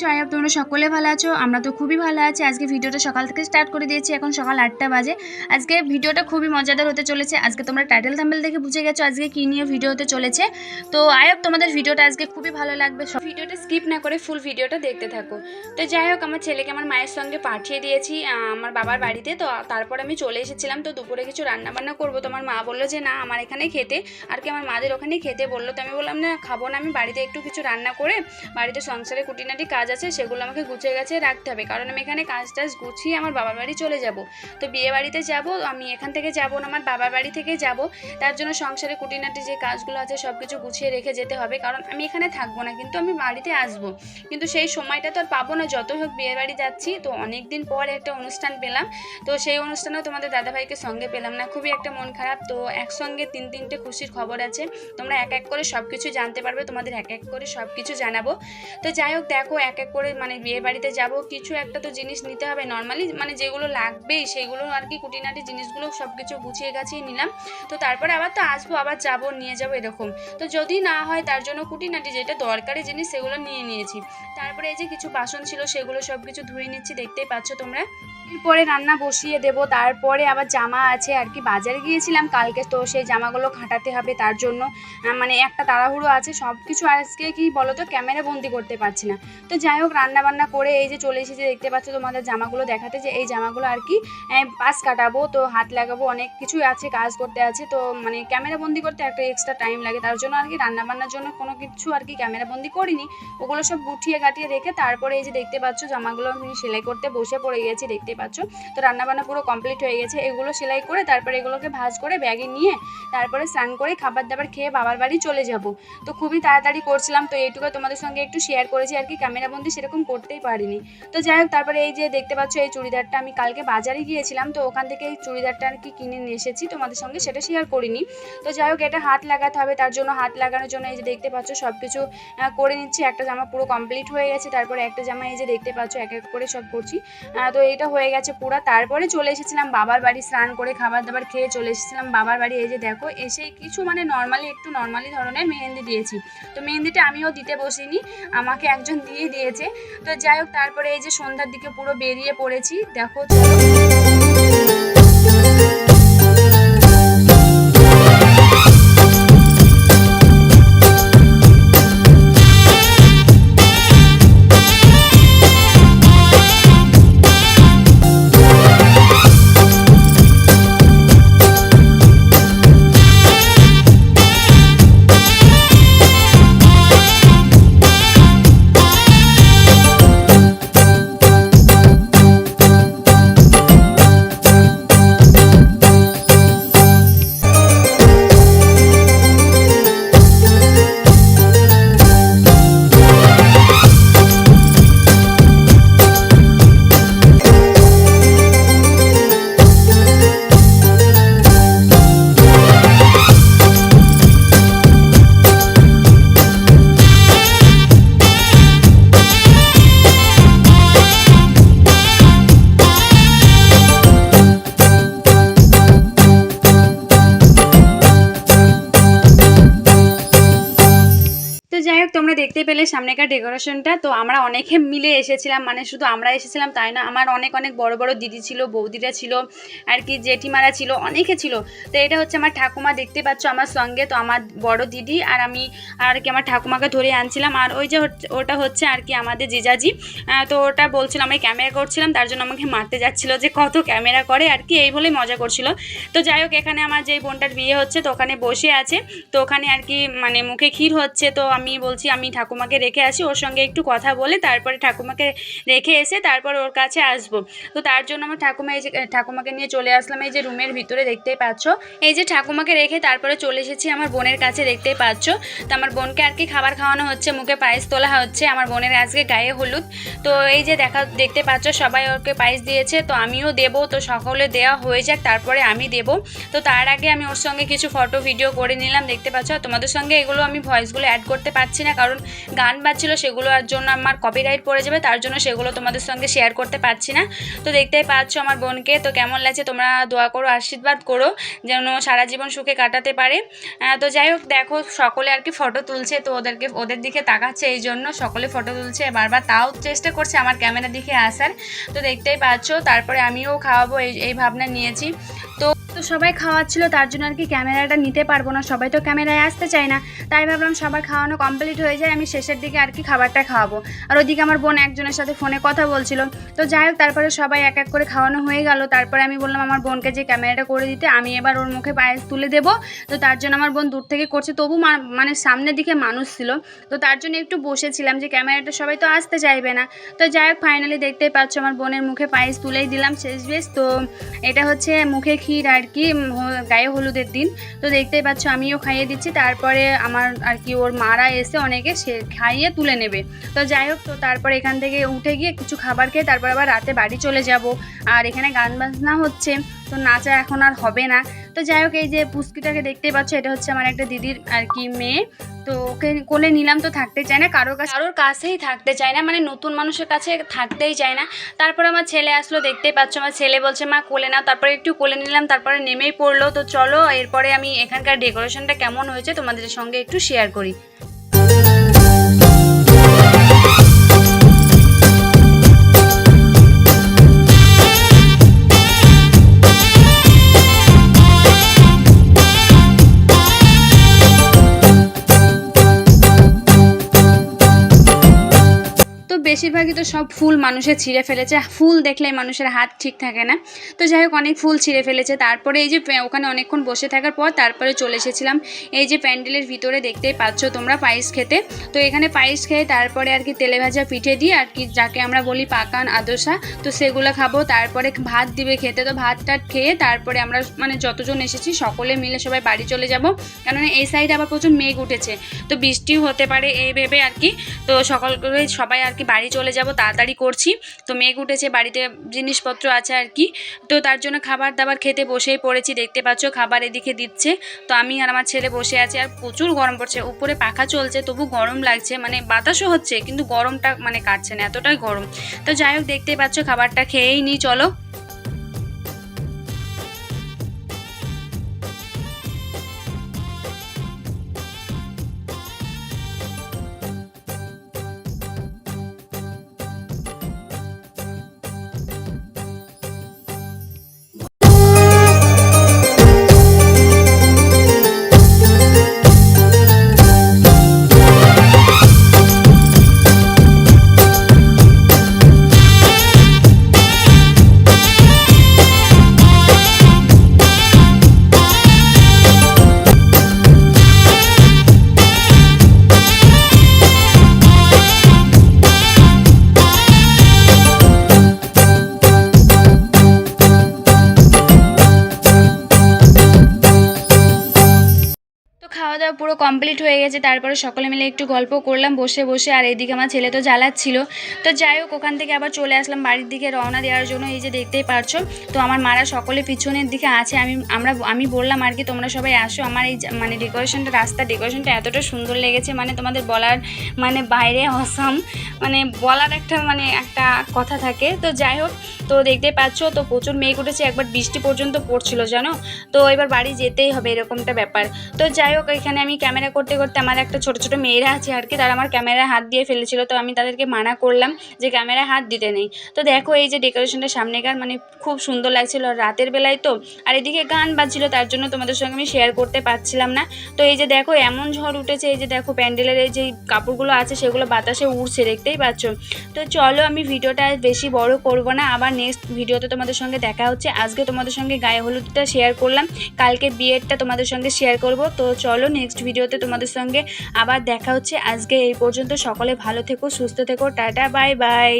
আছো? আয়াব তোমরা সকলে ভালো আছো। আমরা তো খুবই ভালো আছি। আজকে ভিডিওটা সকাল থেকে স্টার্ট করে দিয়েছি। এখন সকাল আটটা বাজে। আজকে ভিডিওটা খুবই মজাদার হতে চলেছে। আজকে তোমরা টাইটেল থাম্বেল দেখে বুঝে গেছো আজকে কী নিয়ে ভিডিও হতে চলেছে। তো আয়াব তোমাদের ভিডিওটা আজকে খুবই ভালো লাগবে। সব ভিডিওটা স্কিপ না করে ফুল ভিডিওটা দেখতে থাকো। তো যাই হোক, আমার ছেলেকে আমার মায়ের সঙ্গে পাঠিয়ে দিয়েছি আমার বাবার বাড়িতে। তো তারপর আমি চলে এসেছিলাম। তো দুপুরে কিছু রান্না বান্না করব। তো আমার মা বলল যে, না, আমার এখানে খেতে। আর কি আমার মাদের ওখানেই খেতে বলল। তো আমি বললাম, না, খাব না। আমি বাড়িতে একটু কিছু রান্না করে বাড়িতে সংসারে কুটিনাটি কাজ আছে সেগুলো আমাকে গুছিয়ে গেছে রাখতে হবে। কারণ আমি এখানে কাজ টাজ গুছিয়ে আমার বাবার বাড়ি চলে যাব। তো বিয়ে বাড়িতে যাব, আমি এখান থেকে যাব না, আমার বাবার বাড়ি থেকে যাব। তার জন্য সংসারে কুটিনাটি যে কাজগুলো আছে সব কিছু গুছিয়ে রেখে যেতে হবে। কারণ আমি এখানে থাকব না, কিন্তু আমি বাড়িতে আসব। কিন্তু সেই সময়টা তো আর পাবো না। যতই হোক বিয়ের বাড়ি যাচ্ছি, তো অনেক দিন পর একটা অনুষ্ঠান পেলাম। তো সেই অনুষ্ঠানেও তোমাদের দাদাভাইকে সঙ্গে পেলাম না। খুবই একটা মন খারাপ। তো একসঙ্গে তিন তিনটে খুশির খবর আছে। তোমরা এক এক করে সব কিছু জানতে পারবে। তোমাদের এক এক করে সব কিছু জানাব। তো যাই হোক, দেখো, এক এক করে মানে বিয়ে বাড়িতে যাব, কিছু একটা তো জিনিস নিতে হবে। নর্মালি মানে যেগুলো লাগবেই, সেগুলো আর কি কুটিনাটি জিনিসগুলো সব কিছু গুছিয়ে গাছিয়ে নিলাম। তো তারপরে আবার তো আসব, আবার যাব, নিয়ে যাব এরকম। তো যদি না হয় তার জন্য কুটিনাটি যেটা দরকারি জিনিস সেগুলো নিয়ে নিয়েছি। তারপরে এই যে কিছু বাসন ছিল সেগুলো সব কিছু ধুয়ে নিচ্ছি, দেখতেই পাচ্ছ তোমরা। এরপরে রান্না বসিয়ে দেব, তারপরে আবার জামা আছে আর কি বাজারে গিয়েছিলাম কালকে, তো সেই জামাগুলো খাটাতে হবে তার জন্য। মানে একটা তাড়াহুড়ো আছে সব কিছু আজকে কি বলো তো ক্যামেরা বন্দি করতে পারছি না। তো যাই হোক রান্না বান্না করে এই যে চলে এসেছি, দেখতে পাচ্ছ তোমাদের জামাগুলো দেখাতে যে এই জামাগুলো আর কি পাস কাটাবো, তো হাত লাগাবো, অনেক কিছুই আছে, কাজ করতে আছে, তো মানে ক্যামেরা বন্দি করতে একটা এক্সট্রা টাইম লাগে, তার জন্য আর কি রান্না বান্নার জন্য কোনো কিছু আর কি ক্যামেরা বন্দি করিনি। ওগুলো সব গুটিয়ে গাটিয়ে রেখে তারপরে এই যে দেখতে পাচ্ছ, জামাগুলো আমি সেলাই করতে বসে পড়ে গেছি, দেখতে পাচ্ছ। তো রান্নাবান্না পুরো কমপ্লিট হয়ে গেছে। এগুলো সেলাই করে তারপরে এগুলোকে ভাজ করে ব্যাগে নিয়ে তারপরে স্নান করে খাবার দাবার খেয়ে বাবার বাড়ি চলে যাব। তো খুবই তাড়াতাড়ি করছিলাম। তো এইটুকু তোমাদের সঙ্গে একটু শেয়ার করেছি আর কি। ক্যামেরাবন্দি সেরকম করতেই পারিনি। তো যাই হোক, তারপরে এই যে দেখতে পাচ্ছ এই চুড়িদারটা আমি কালকে বাজারে গিয়েছিলাম। তো ওখান থেকে এই চুড়িদারটা আর কি কিনে নিয়ে এসেছি। তোমাদের সঙ্গে সেটা শেয়ার করিনি। তো যাই হোক, এটা হাত লাগাতে হবে। তার জন্য হাত লাগানোর জন্য এই যে দেখতে পাচ্ছ সব কিছু করে নিচ্ছি। একটা জামা পুরো কমপ্লিট হয়ে গেছে। তারপরে একটা জামা এই যে দেখতে পাচ্ছ, এক এক করে সব করছি। তো এটা হয়ে গেছে পুরো। তারপরে চলে এসেছিলাম বাবার বাড়ি, স্নান করে খাবার দাবার খেয়ে চলে এসেছিলাম বাবার বাড়ি। এই যে দেখো এসে কিছু মানে নর্মালি একটু নর্মালি ধরনের মেহেন্দি দিয়েছি। তো মেহেন্দিটা আমিও দিতে বসিনি, আমাকে একজন দিয়ে দিয়েছে। তো যাই হোক, তারপরে এই যে সন্ধ্যার দিকে পুরো বেরিয়ে পড়েছি। দেখো দেখতে পেলে সামনেকার ডেকোরেশনটা। তো আমরা অনেকে মিলে এসেছিলাম মানে শুধু আমরা এসেছিলাম তাই না, আমার অনেক অনেক বড় বড় দিদি ছিল, বৌদিরা ছিল, আর কি জেঠিমারা ছিল, অনেকে ছিল। তো এটা হচ্ছে আমার ঠাকুমা, দেখতে পাচ্ছ আমার সঙ্গে, তো আমার বড় দিদি আর আমি আর কি আমার ঠাকুমাকে ধরে আনছিলাম। আর ওই যে ওটা হচ্ছে আর কি আমাদের জিজাজি। তো ওটা বলছিল, আমি ক্যামেরা করছিলাম, তার জন্য আমাকে মারতে যাচ্ছিল যে কত ক্যামেরা করে, আর কি এই বলেই মজা করছিল। তো যাই হোক, এখানে আমার যেই বোনটার বিয়ে হচ্ছে, তো ওখানে বসে আছে। তো ওখানে আর কি মানে মুখে ক্ষীর হচ্ছে, তো আমি বলছি, আমি ঠাকুমাকে রেখে আসি, ওর সঙ্গে একটু কথা বলে তারপরে ঠাকুমাকে রেখে এসে তারপর ওর কাছে আসব। তো তার জন্য আমার ঠাকুমা এই যে ঠাকুমাকে নিয়ে চলে আসলাম এই যে রুমের ভিতরে দেখতেই পাচ্ছ। এই যে ঠাকুমাকে রেখে তারপরে চলে এসেছি আমার বোনের কাছে দেখতেই পাচ্ছ। তো আমার বোনকে আর কি খাবার খাওয়ানো হচ্ছে, মুখে পায়েস তোলা হচ্ছে, আমার বোনের আজকে গায়ে হলুদ। তো এই যে দেখা, দেখতে পাচ্ছ সবাই ওকে পায়েস দিয়েছে, তো আমিও দেব, তো সকলে দেওয়া হয়ে যাক, তারপরে আমি দেব। তো তার আগে আমি ওর সঙ্গে কিছু ফটো, ভিডিও করে নিলাম, দেখতে পাচ্ছ? তোমাদের সঙ্গে এগুলো আমি ভয়েসগুলো অ্যাড করতে পারছি না, কারণ গান বাজছিল সেগুলো আর জন্য আমার কপিরাইট পড়ে যাবে, তার জন্য সেগুলো তোমাদের সঙ্গে শেয়ার করতে পারছি না। তো দেখতেই পাচ্ছ আমার বোনকে, তো কেমন লাগছে তোমরা দোয়া করো, আশীর্বাদ করো, যেন সারা জীবন সুখে কাটাতে পারে। তো যাই হোক, দেখো সকলে আর কি ফটো তুলছে, তো ওদেরকে, ওদের দিকে তাকাচ্ছে এই জন্য সকলে ফটো তুলছে, বারবার তাও চেষ্টা করছে আমার ক্যামেরার দিকে আসার। তো দেখতেই পাচ্ছ, তারপরে আমিও খাওয়াবো, এই এই ভাবনা নিয়েছি। তো সবাই খাওয়াচ্ছিল, তার জন্য আর কি ক্যামেরাটা নিতে পারব না। সবাই তো ক্যামেরায় আসতে চায় না। তাই ভাবলাম সবার খাওয়ানো কমপ্লিট হয়ে যায়, আমি শেষের দিকে আর কি খাবারটা খাওয়াবো। আর ওদিকে আমার বোন একজনের সাথে ফোনে কথা বলছিল। তো যাই হোক, তারপরে সবাই এক এক করে খাওয়ানো হয়ে গেল। তারপরে আমি বললাম, আমার বোনকে যে ক্যামেরাটা করে দিতে, আমি এবার ওর মুখে পায়েস তুলে দেবো। তো তার জন্য আমার বোন দূর থেকে করছে, তবু মানে সামনের দিকে মানুষ ছিল। তো তার জন্য একটু বসেছিলাম যে ক্যামেরাটা সবাই তো আসতে চাইবে না। তো যাই হোক ফাইনালি দেখতেই পাচ্ছ, আমার বোনের মুখে পায়েস তুলেই দিলাম। শেষ বেশ তো এটা হচ্ছে মুখে ক্ষীর আর কি গায়ে হলুদের দিন। তো দেখতেই পাচ্ছ, আমিও খাইয়ে দিচ্ছি। তারপরে আমার আর কি, ওর মারা এসে অনেকে সে খাইয়ে তুলে নেবে। তো যাই হোক, তো তারপরে এখান থেকে উঠে গিয়ে কিছু খাবার খেয়ে তারপর আবার রাতে বাড়ি চলে যাব। আর এখানে গান বাজনা হচ্ছে। তো নাচা এখন আর হবে না। তো যাই হোক, এই যে পুস্কিটাকে দেখতেই পাচ্ছ, এটা হচ্ছে আমার একটা দিদির আর কি মেয়ে। তো ওকে কোলে নিলাম তো থাকতে চায় না, কারোর কাছে কারোর কাছেই থাকতে চায় না মানে নতুন মানুষের কাছে থাকতেই চায় না। তারপর আমার ছেলে আসলো, দেখতেই পাচ্ছ, আমার ছেলে বলছে, মা, কোলে নাও। তারপরে একটু কোলে নিলাম, তারপরে নেমেই পড়ল। তো চলো, এরপরে আমি এখানকার ডেকোরেশনটা কেমন হয়েছে তোমাদের সঙ্গে একটু শেয়ার করি। বেশিরভাগই তো সব ফুল মানুষের ছিঁড়ে ফেলেছে। ফুল দেখলে মানুষের হাত ঠিক থাকে না। তো যাই হোক, অনেক ফুল ছিঁড়ে ফেলেছে। তারপরে এই যে ওখানে অনেকক্ষণ বসে থাকার পর তারপরে চলে এসেছিলাম। এই যে প্যান্ডেলের ভিতরে দেখতেই পাচ্ছ তোমরা পায়েস খেতে। তো এখানে পায়েস খেয়ে তারপরে আর কি তেলে ভাজা পিঠে দিয়ে আর কি যাকে আমরা বলি পাকান আদোসা, তো সেগুলো খাব। তারপরে ভাত দিবে খেতে। তো ভাত টাত খেয়ে তারপরে আমরা মানে যতজন এসেছি সকলে মিলে সবাই বাড়ি চলে যাব। কেননা এই সাইডে আবার প্রচুর মেঘ উঠেছে। তো বৃষ্টিও হতে পারে এই ভেবে আর কি। তো সকাল করে সবাই আর কি বাড়ি চলে যাব, তাড়াতাড়ি করছি। তো মেঘ উঠেছে, বাড়িতে জিনিসপত্র আছে আর কি। তো তার জন্য খাবার দাবার খেতে বসেই পড়েছি, দেখতে পাচ্ছ খাবার এদিকে দিচ্ছে। তো আমি আর আমার ছেলে বসে আছে, আর প্রচুর গরম পড়ছে। উপরে পাখা চলছে, তবু গরম লাগছে মানে বাতাসও হচ্ছে, কিন্তু গরমটা মানে কাটছে না, এতটাই গরম। তো যাই হোক, দেখতে পাচ্ছ খাবারটা খেয়েই নিই চলো। খাওয়া পুরো কমপ্লিট হয়ে গেছে, তারপরে সকলে মিলে একটু গল্প করলাম, বসে বসে, আর এইদিকে আমার ছেলে তো জ্বালাচ্ছিল। তো যাই হোক, ওখান থেকে আবার চলে আসলাম, বাড়ির দিকে রওনা দেওয়ার জন্য, এই যে দেখতেই পারছ। তো আমার মারা সকলে পিছনের দিকে আছে, আমি, আমরা, আমি বললাম আর কি, তোমরা সবাই আসো, আমার এই মানে ডেকোরেশনটা রাস্তার ডেকোরেশনটা এতটা সুন্দর লেগেছে মানে তোমাদের বলার মানে বাইরে অসাম মানে বলার একটা মানে একটা কথা থাকে। তো যাই হোক, তো দেখতে পাচ্ছ, তো প্রচুর মেঘ উঠেছে, একবার বৃষ্টি পর্যন্ত পড়ছিল, জানো? তো এবার বাড়ি যেতেই হবে, এরকমটা ব্যাপার। তো যাই হোক, এখানে আমি ক্যামেরা করতে করতে আমার একটা ছোট ছোট মেয়েরা আছে আর কি, তারা আমার ক্যামেরায় হাত দিয়ে ফেলেছিল, তো আমি তাদেরকে মানা করলাম যে ক্যামেরায় হাত দিতে নেই। তো দেখো এই যে ডেকোরেশনটা সামনেকার মানে খুব সুন্দর লাগছিল রাতের বেলায় তো, আর এদিকে গান বাজছিল, তার জন্য তোমাদের সঙ্গে আমি শেয়ার করতে পারছিলাম না। তো এই যে দেখো এমন ঝড় উঠেছে, এই যে দেখো প্যান্ডেলের এই যে কাপড়গুলো আছে, সেগুলো বাতাসে উড়ছে, দেখতেই পাচ্ছ। তো চলো আমি ভিডিওটা বেশি বড় করব না, আবার নেক্সট ভিডিওতে তোমাদের সঙ্গে দেখা হচ্ছে। আজকে তোমাদের সঙ্গে গায়ে হলুদটা শেয়ার করলাম, কালকে বিয়েরটা তোমাদের সঙ্গে শেয়ার করব। তো চলো নেক্সট ভিডিওতে তোমাদের সঙ্গে আবার দেখা হচ্ছে। আজকে এই পর্যন্ত, সকলে ভালো থেকো, সুস্থ থেকো, টাটা বাই বাই